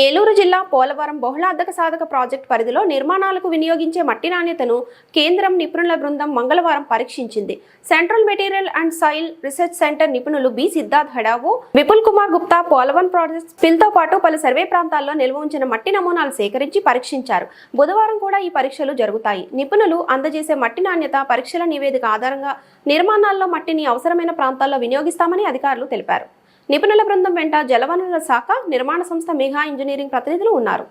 ఏలూరు జిల్లా పోలవరం బహుళార్థక సాధక ప్రాజెక్టు పరిధిలో నిర్మాణాలకు వినియోగించే మట్టి నాణ్యతను కేంద్రం నిపుణుల బృందం మంగళవారం పరీక్షించింది. Central material and soil research centre నిపుణులు బి. సిద్ధార్థ్ హడావు విపుల్ కుమార్ గుప్తా పోలవరం ప్రాజెక్ట్ పిల్తో పాటు పలు సర్వే ప్రాంతాల్లో నిల్వ ఉంచిన మట్టి నమూనాలు సేకరించి పరీక్షించారు. బుధవారం కూడా ఈ పరీక్షలు జరుగుతాయి. నిపుణులు అందజేసే మట్టి నాణ్యత పరీక్షల నివేదిక ఆధారంగా నిర్మాణాల్లో మట్టిని అవసరమైన ప్రాంతాల్లో వినియోగిస్తామని అధికారులు తెలిపారు. నిపుణుల బృందం వెంట జలవనరుల శాఖ నిర్మాణ సంస్థ మేఘా ఇంజనీరింగ్ ప్రతినిధులు ఉన్నారు.